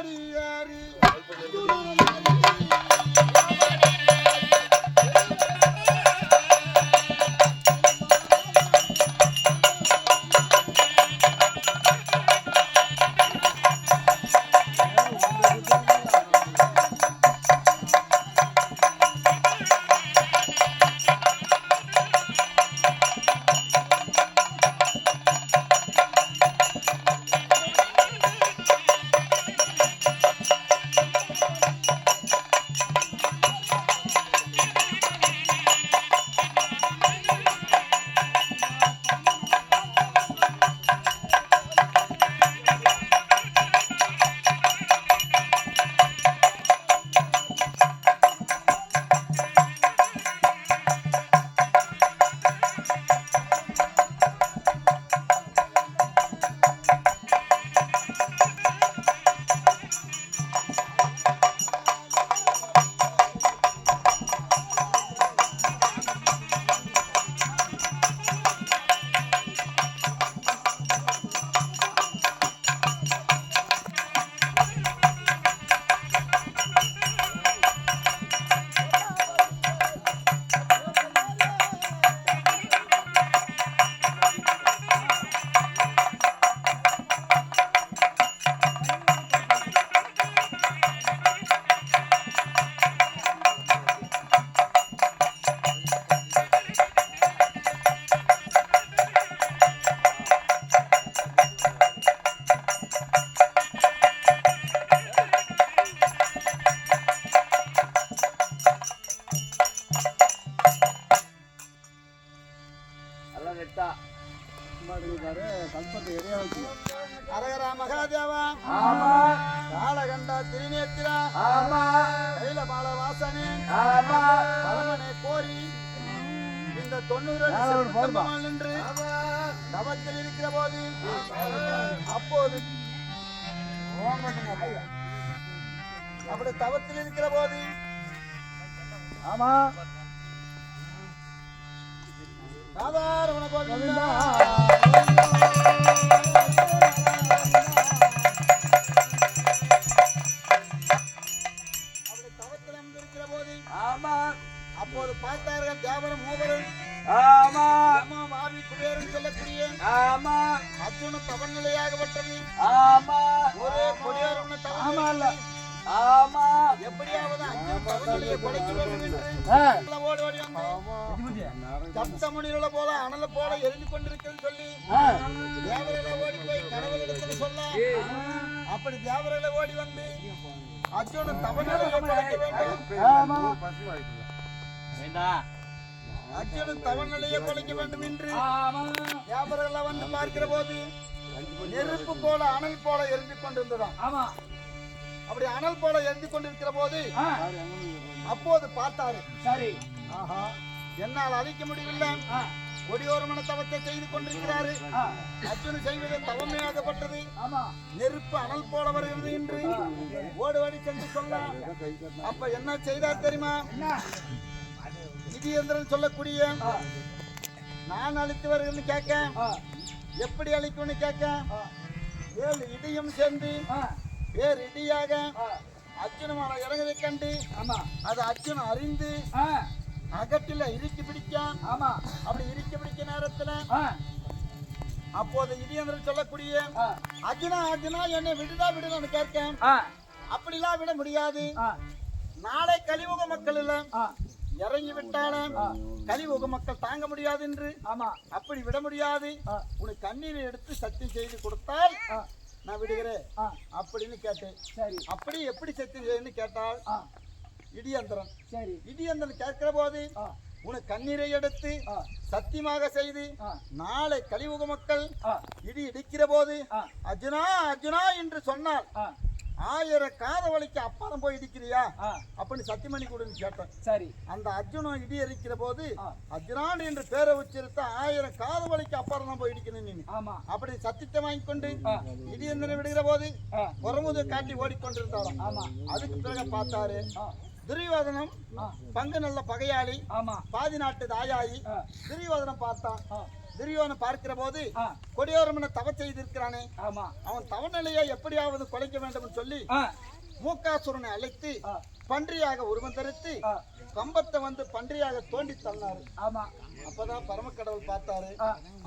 அடியாரி எடுக்கிறாரு கல்பத்தை எரிய வச்சு அரகரா மகாதேவா. ஆமா காலகண்டா திருநேத்திரா. ஆமா வாசனே. ஆமா பரமனை கோரி இந்த தொண்ணூறு நின்று தவத்தில் இருக்கிற போது அப்போது. அப்படி தவத்தில் இருக்கிற போது ஆமா சாதாரண கோவிந்தா ஆமா. அப்போது பார்த்தார்கள் தியாபரம் மூவரும். ஆமா. அம்மா மாவி குபேரன் சொல்லக்கூடிய ஆமா. அர்ஜுன தவநிலையாகப்பட்டது ஆமா. ஒரே கொடியாரம் ஆமா. இல்ல ஆமா எப்படியாவது தவநிலையை கொலைக்க வேண்டும் என்று சப்தமணிகளை போல அனல போல எரிந்து கொண்டிருக்கிறது சொல்லி ஆ. தேவர்களை ஓடி போய் கடவுளிடத்துல சொல்ல. அப்படி தேவர்களை ஓடி வந்து அர்ஜுன தவநிலையை கொலைக்க வேண்டும். ஆமா. அர்ஜுன தவநிலையை கொலைக்க வேண்டும் என்று ஆமா. தேவர்களை வந்து பார்க்கிற போது நெருப்பு போல அனல் போல எரிந்து கொண்டிருந்ததாம். ஆமா. அப்படி அனல் போல எரிந்து கொண்டிருக்கிற போது அப்போது பார்த்தாரு. சரி. ஆஹா. என்னால் அழிக்க முடியவில்லை. ஆ, கொடியோரமன தவத்தை செய்து கொண்டிருக்கிறாரு. அர்ஜுன செய்வது தவமையாகப்பட்டது நெருப்பு அனல் போல வருகிறது என்று ஓடு ஓடி சென்று சொல்ல அப்ப என்ன செய்தார் தெரியுமா? நிதியந்திரன் சொல்லக்கூடிய நான் அழித்து வருகிறேன்னு கேட்க எப்படி அழிக்கும்னு கேட்க ஏழு இடியும் சேர்ந்து வேறு இடியாக அர்ஜுனமான இறங்கதை கண்டு அது அர்ஜுன் அறிந்து அகட்டில இறுக்கி பிடிக்கான். ஆமா. அப்படி இறுக்கி பிடிக்க நேரத்துல அப்போது இடியந்திரன் சொல்லக்கூடிய அர்ஜுனா அர்ஜுனா என்னை விடுதா விடுதான்னு கேட்கேன். அப்படிலாம் விட முடியாது. நாளை கலியுக மக்கள் இல்ல இறங்கி விட்டாலும். கலியுக மக்கள் தாங்க முடியாது என்று. ஆமா. அப்படி விட முடியாது. உனக்கு கண்ணீரை எடுத்து சத்தியம் செய்து கொடுத்தால் நான் விடுகிறேன் அப்படின்னு கேட்டேன். சரி. அப்படி எப்படி சத்தியம் செய்யணும்னு கேட்டால் ஆ, இடியந்திரன் சரி. இடியந்திரன் கேட்கிற போது உனக்கு கண்ணீரை எடுத்து சத்தியமாக செய்து நாளை கலியுக மக்கள் இடி இடிக்கிற போது அர்ஜுனா அர்ஜுனா என்று சொன்னால் ஆ, ஆயிரம் காத வலிக்கு அப்பாலம் போய் இடிக்கிறியா? அப்படின்னு சத்தியமணி கொடுன்னு கேட்டேன். சரி. அந்த அர்ஜுனன் இடி எரிக்கிற போது. அர்ஜுனான் என்று பேரை உச்சரித்த ஆயிரம் காத வலிக்கு அப்பாறம் தான் போய் இடிக்கணும் நீ ஆமா. அப்படி சத்தியத்தை வாங்கி கொண்டு. இடி எந்தனை விடுகிற போது புறமுது காட்டி ஓடிக்கொண்டிருந்தாராம். ஆமா. அதுக்கு பிறகு பார்த்தாரு துரியோதனம் பங்கு நல்ல பகையாளி ஆமா. பாதி நாட்டு தாயாயி. துரியோதனம் பார்த்தான் துரியோதனம் பார்க்கிற போது ஆ, கொடியோரமன தவ செய்திருக்கிறானே. அவன் தவநிலையை எப்படியாவது குலைக்க வேண்டும் சொல்லி மூக்காசுரனை அழைத்து பன்றியாக உருவம் தரித்து கம்பத்தை வந்து பன்றியாக தோண்டி தள்ளினாரு. ஆமா. அப்பதான் பரமக்கடவுள் பார்த்தாரு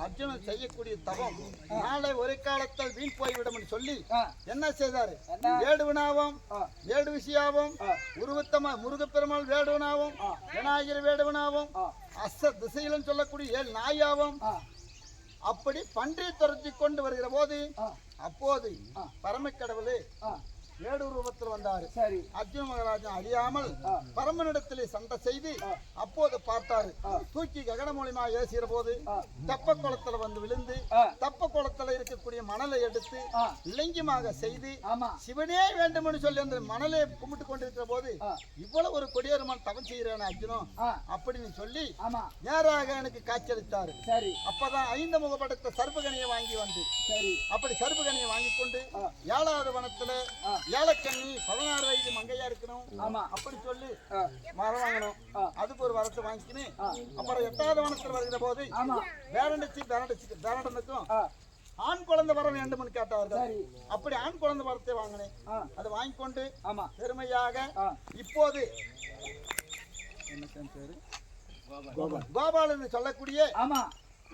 அர்ஜுனன் செய்யக்கூடிய தவம் நாளை ஒரு காலத்தில் வீண் போய்விடும் சொல்லி என்ன செய்தாரு? வேடுவனாவும் வேடுவிசியாவும் உருவத்தமா முருகப்பெருமாள் வேடுவனாவும். விநாயகர் வேடுவனாவும் அஸ்த திசையிலும் சொல்லக்கூடிய ஏழு நாயாவும் அப்படி பன்றி துரத்தி கொண்டு வருகிற போது அப்போது. பரமக்கடவுளே வேடு ரூபத்தில் வந்தாரு சரி அர்ஜுன மகாராஜன் அழியாமல் ஆ. பரமனிடத்திலே சண்டை செய்து. அப்போது பார்த்தாரு. தூக்கி ககன மூலியமா ஏசுகிற போது. தெப்ப குளத்துல வந்து விழுந்து தப்ப குளத்துல இருக்கக்கூடிய மணலை எடுத்து ஆ, லிங்கமாக செய்து சிவனே வேண்டும்னு சொல்லி அந்த மணலை கும்பிட்டு கொண்டிருக்கிற போது இவ்வளவு ஒரு கொடியேறுமான் தவம் செய்கிறேன் அர்ஜுனம் அப்படின்னு சொல்லி நேராக எனக்கு காட்சியளித்தாரு சரி அப்பதான் ஐந்து முகப்படைத்த சர்பகனியை வாங்கி வந்து சரி அப்படி சர்பகனியை வாங்கி கொண்டு. ஏழாவது வனத்துல. ஏலக்கண்ணி பதினாறு வயது மங்கையா இருக்கணும். ஆமா. அப்படி சொல்லி மரம் வாங்கணும். அதுக்கு ஒரு வரத்தை வாங்கிக்கின்னு ஆ. அப்புறம் எட்டாவது வனத்துல வருகிற போது ஆமா. பேரண்டச்சி பேரண்டச்சி பேரண்டனுக்கும் ஆண் குழந்தை வர வேண்டும்னு கேட்டார்கள் சரி. அப்படி ஆண் குழந்தை வரத்தை வாங்கினேன். அதை வாங்கி கொண்டு ஆமா. பெருமையாக இப்போது என்ன பேரு? கோபாலன். சொல்லக்கூடிய ஆமா.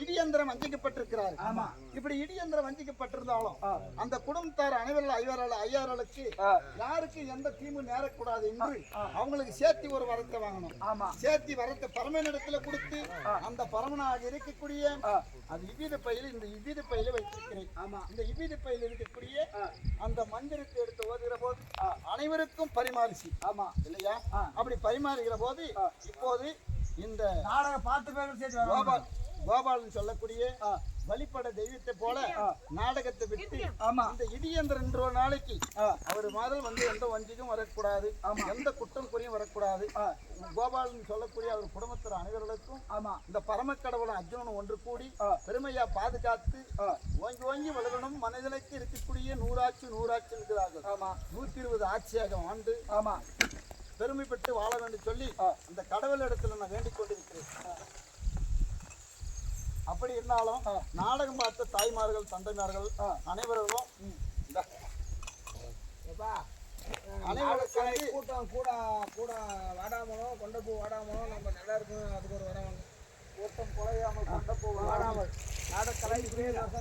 இடியந்திரம் வஞ்சிக்கப்பட்டிருக்கிறார். ஆமா. இப்படி இடியந்திரம் வஞ்சிக்கப்பட்டிருந்தாலும் அந்த குடும்பத்தார் அனைவரில் ஐவரால் ஐயார்களுக்கு ஆ, யாருக்கு எந்த தீமும் நேரக்கூடாது என்று. அவங்களுக்கு சேர்த்தி ஒரு வரத்தை வாங்கணும். சேர்த்தி வரத்தை பரமனிடத்துல கொடுத்து அந்த பரமனாக இருக்கக்கூடிய அது இவ்வித பையில இந்த இவ்வித பையில வைத்திருக்கிறேன். ஆமா. இந்த இவ்வித பையில இருக்கக்கூடிய அந்த மந்திரத்தை எடுத்து ஓதுகிற போது. அனைவருக்கும் பரிமாறிச்சு. ஆமா. இல்லையா. அப்படி பரிமாறுகிற போது இப்போது இந்த நாடக பாட்டு பேரும் சேர்த்து கோபாலன் சொல்லக்கூடிய ஆ, வழிபட தெய்வத்தை போல நாடகத்தை விட்டு ஆமா. இந்த இடியந்திரன் என்ற ஒரு நாளைக்கு ஆ. அவர் மாதிரி வந்து எந்த வஞ்சிக்கும் வரக்கூடாது எந்த குற்றம் குறையும் வரக்கூடாது. ஆ. கோபாலன் சொல்லக்கூடிய அவர் குடும்பத்தினர் அனைவர்களுக்கும் ஆமா. இந்த பரமக்கடவுளன் அர்ஜுனன் ஒன்று கூடி ஆ. பெருமையா பாதுகாத்து ஆ. ஓங்கி ஓங்கி வளரணும். மனிதனுக்கு இருக்கக்கூடிய நூறாட்சி நூறாட்சி இருக்கிறார்கள். ஆமா. நூத்தி இருபது ஆட்சியாக ஆண்டு ஆமா. பெருமை பெற்று வாழ வேண்டும் சொல்லி ஆ. அந்த கடவுள் இடத்துல நான் வேண்டிக் கொண்டிருக்கிறேன் அப்படி இருந்தாலும். நாடகம் பார்த்த தாய்மார்கள் தந்தைமார்கள். அனைவர்களும் அனைவரும் கூட்டம் கூட கூட வாடாமலும் கொண்டப்பூ வாடாமலும் நம்ம நல்லா இருக்கும் அதுக்கு ஒரு வரவாங்க. கூட்டம் குறையாமல் கொண்ட போவாங்க வாடாமல். நாடக்கலை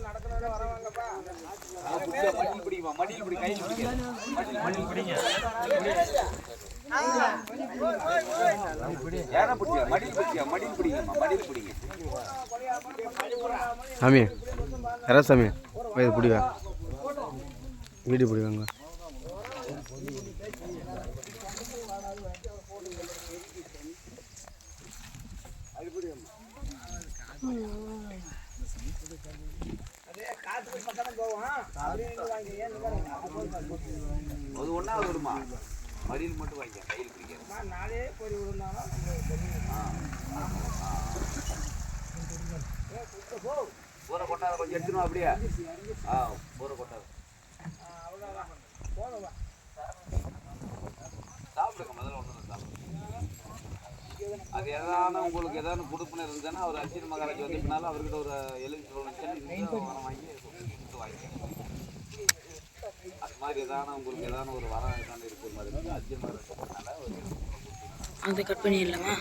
நடக்கணும்னு வரவாங்கப்பா. மடியில் பிடிக்குமா? மடியில் பிடி பிடிக்க மடியில் பிடிங்க. மடியில் பிடிச்சா மடியில் பிடிங்கம்மா. மடியில் பிடிங்க. சாமி யாரா சாமி? போய் இது பிடிவா வீடு பிடிவாங்க அது ஒன்றா வருமா மடியில் மட்டும் வாங்கிக்க கையில் பிடிக்காது நாளே போய் விழுந்தாலும் ஊரை கொட்டாத கொஞ்சம் எடுத்துருவோம் அப்படியே. ஆ ஊரை கொட்டாத சாப்பிடுங்க முதல்ல ஒன்று சாப்பிடுங்க. அது எதான உங்களுக்கு எதாவது கொடுப்புன்னு இருந்துச்சுன்னா அவர் அர்ஜுன் மகாராஜ் வந்து அவர்கிட்ட ஒரு எழுதி சொல்லணும் வரம் வாங்கி கொடுத்து அது மாதிரி எதான உங்களுக்கு எதான ஒரு வரம் எதான இருக்கிற மாதிரி இருந்து அர்ஜுன் மகாராஜ் சொன்னதுனால ஒரு அதை கட் பண்ணிடலாமா